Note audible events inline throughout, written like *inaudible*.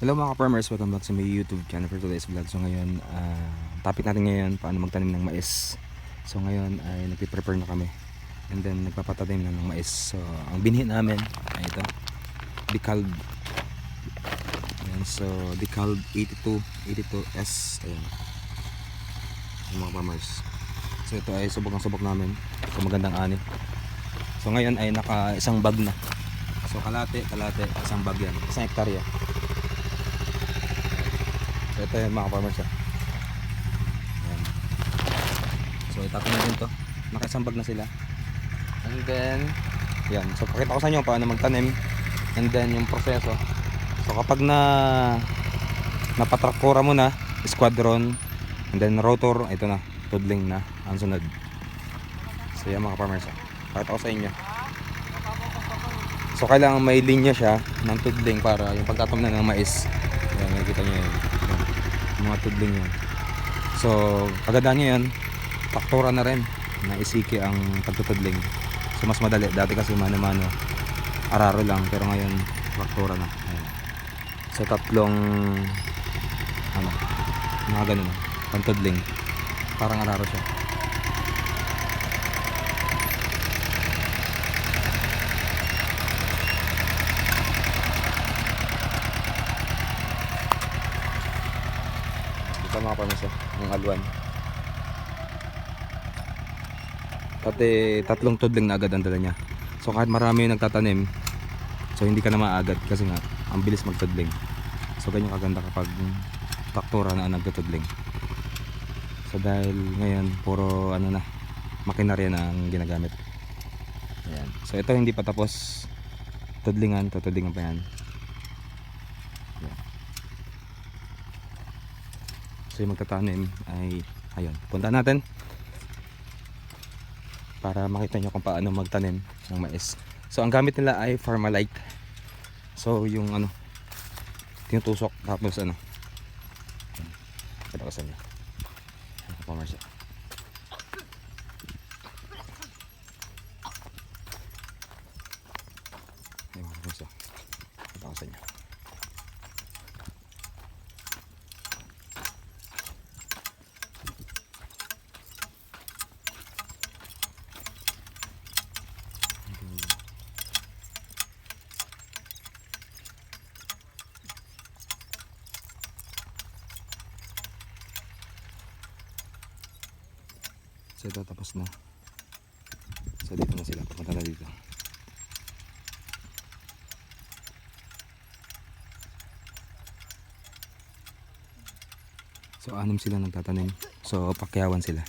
Hello mga farmers, welcome back sa my YouTube channel for today's vlog. So ngayon, ah, topic natin ngayon, paano magtanim ng mais. So ngayon ay nagpe-prepare na kami. And then nagpapatanim na ng mais. So ang binhi namin ay ito, Decalb. Ayan, so Decalb 82, 82S. Ayan. Yung mga farmers. So ito ay subok ang subok namin. So magandang ani. So ngayon ay naka isang bag na. So kalate, kalate, isang bag yan. Isang hektarya. Ito yung mga farmers ah. Ayan. So itatong natin to. Nakaisambag na sila. And then, yan. So pakita ko sa inyo paano magtanim. And then yung proseso. So kapag na napatraktura mo na, squadron, and then rotor, ito na, tudling na, ang sunod. So yan mga farmers ah. Pakita ko sa inyo. So kailangan may linya siya ng tudling para yung pagtatom na ng mais. Ayan, nakikita nyo yun. Mga tudling yan. So, kagandahan nyo yan, taktura na rin na isiki ang pagtutudling. So, mas madali. Dati kasi mano-mano, araro lang. Pero ngayon, taktura na. Ayan. So, tatlong, ano, mga ganun, pantudling. Parang araro siya. Ito mga pamisa, yung alwan. Pati tatlong tudling na agad ang dala niya. So kahit marami yung nagtatanim, so hindi ka na maagad kasi nga ang bilis magtudling. So ganyan kaganda kapag taktura na ang nagtutudling. So dahil ngayon puro ano na, makinarya na ang ginagamit. Ayan. So ito hindi pa tapos tudlingan, tutudlingan pa yan. Yung magtatanim ay ayun, punta natin para makita nyo kung paano magtanim ng mais. So ang gamit nila ay Farmalite. So yung ano tinutusok tapos ano Ito ko sa inyo. Ito pa Marcia. Ayun mga Marcia. Ito ko sa inyo. So tapos na. So dito na sila. Papunta na dito. So anim sila nagtatanim. So pakyawan sila.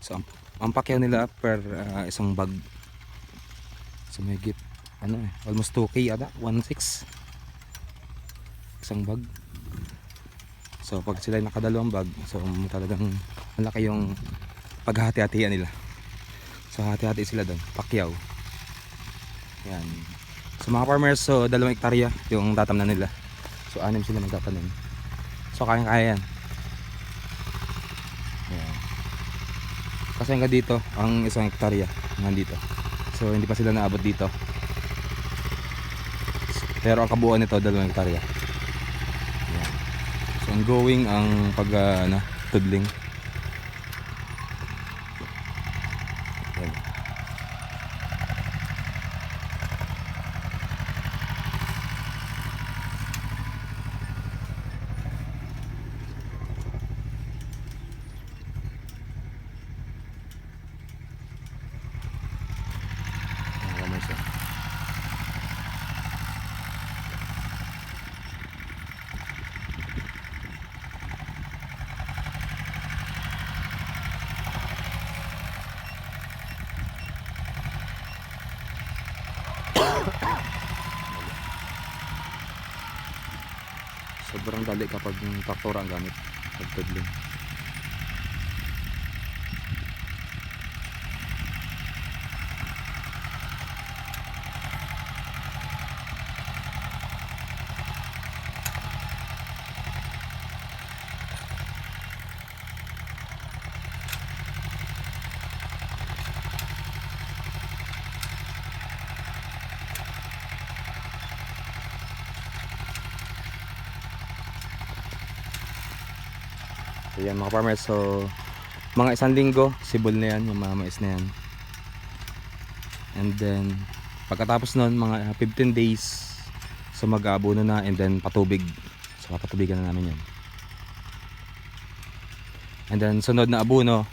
So ang, ang pakyaw nila per ah, isang bag. So may git ano eh, almost 2k ata, 1.6 isang bag. So pag sila ay nakadalawang bag, so talagang malaki yung paghahati-hatian nila. So hati-hati sila doon, pakyaw. Yan. So mga farmers, so dalawang hektarya yung tatamnan nila. So anim sila magtatanim. So kayang-kaya yan. Yan. Kasi hanggang dito, ang isang hektarya nandito. So hindi pa sila naabot dito. Pero ang kabuuan nito, dalawang hektarya. Ongoing ang pag uh, ano, tudling. Yan. Mga kamay siya. Sobrang dali kapag yung traktora ang gamit. Pagtudling. So yan mga farmers, so mga isang linggo, sibol na yan, yung mga mais na yan. And then, pagkatapos nun, mga 15 days, so mag-aabono na and then patubig. So papatubigan na namin yan. And then sunod na abono.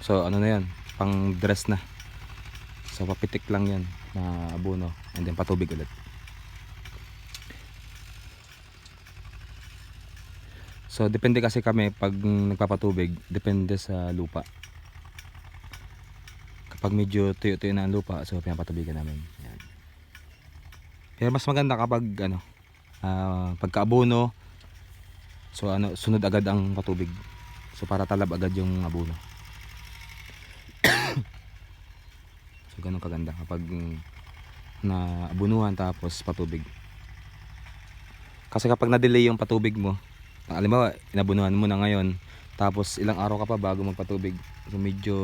So ano na yan, pang dress na. So papitik lang yan na abono and then patubig ulit. So depende kasi kami pag nagpapatubig, depende sa lupa. Kapag medyo tuyo-tuyo na ang lupa, so pinapatubigan namin. Yan. Pero mas maganda kapag ano, ah, pagka-abono, so ano, sunod agad ang patubig. So para talab agad yung abono. *coughs* so ganun kaganda kapag na abunuhan tapos patubig. Kasi kapag na-delay yung patubig mo, mo, inabunuhan mo na ngayon, tapos ilang araw ka pa bago magpatubig. So medyo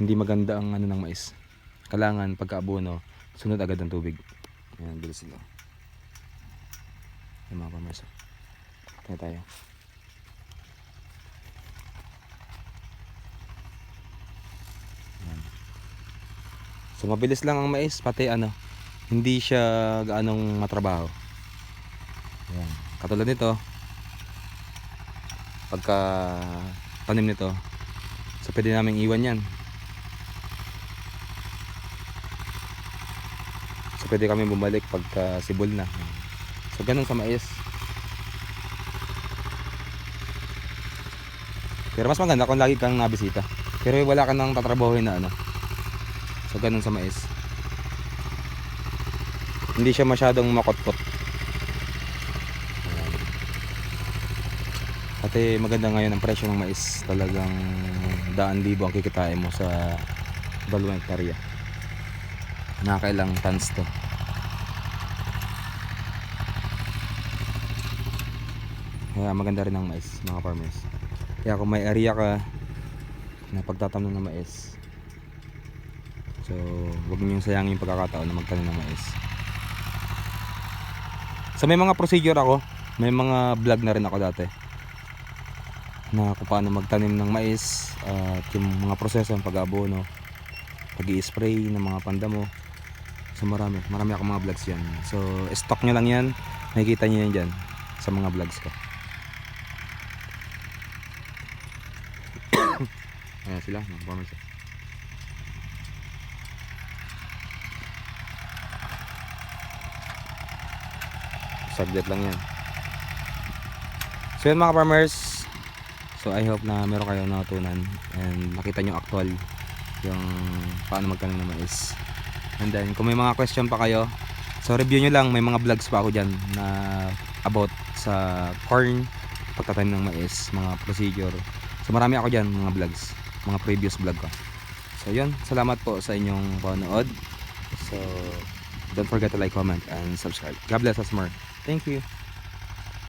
hindi maganda ang ano ng mais. Kailangan pagka-abono, sunod agad ang tubig. Ayan, bilis sila. Yung mga pamesa. Tayo tayo. Ayan. So mabilis lang ang mais, pati ano, hindi siya gaanong matrabaho. Ayan. Katulad nito, pagka tanim nito, so pwede namin iwan yan. So pwede kami bumalik pagka sibol na. So ganun sa mais. Pero mas maganda kung lagi kang nabisita. Pero wala ka nang tatrabahoin na ano. So ganun sa mais. Hindi siya masyadong makotkot. Ayan. Pati maganda ngayon ang presyo ng mais. Talagang daan libo ang kikitain mo sa dalawang hektarya. Nakakailang tons to. Kaya maganda rin ang mais mga farmers. Kaya kung may area ka na pagtatamnan ng mais, so huwag niyong sayangin yung pagkakataon na magtanim ng mais. So may mga procedure ako, may mga vlog na rin ako dati na kung paano magtanim ng mais at yung mga proseso ng pag-abono pag spray ng mga pandamo. So marami, marami ako mga vlogs yan. So stock nyo lang yan. Makikita nyo yan dyan sa mga vlogs ko. *coughs* Ayan sila. Mga farmers saglit lang yan. So yun mga farmers so I hope na meron kayong natutunan and nakita nyo actual yung paano magtanim ng mais. And then kung may mga question pa kayo so review nyo lang. May mga vlogs pa ako dyan na about sa corn pagtatanim ng mais mga procedure. So marami ako dyan mga vlogs mga previous vlog ko. So yun. Salamat po sa inyong panood. So don't forget to like comment and subscribe. God bless us more. Thank you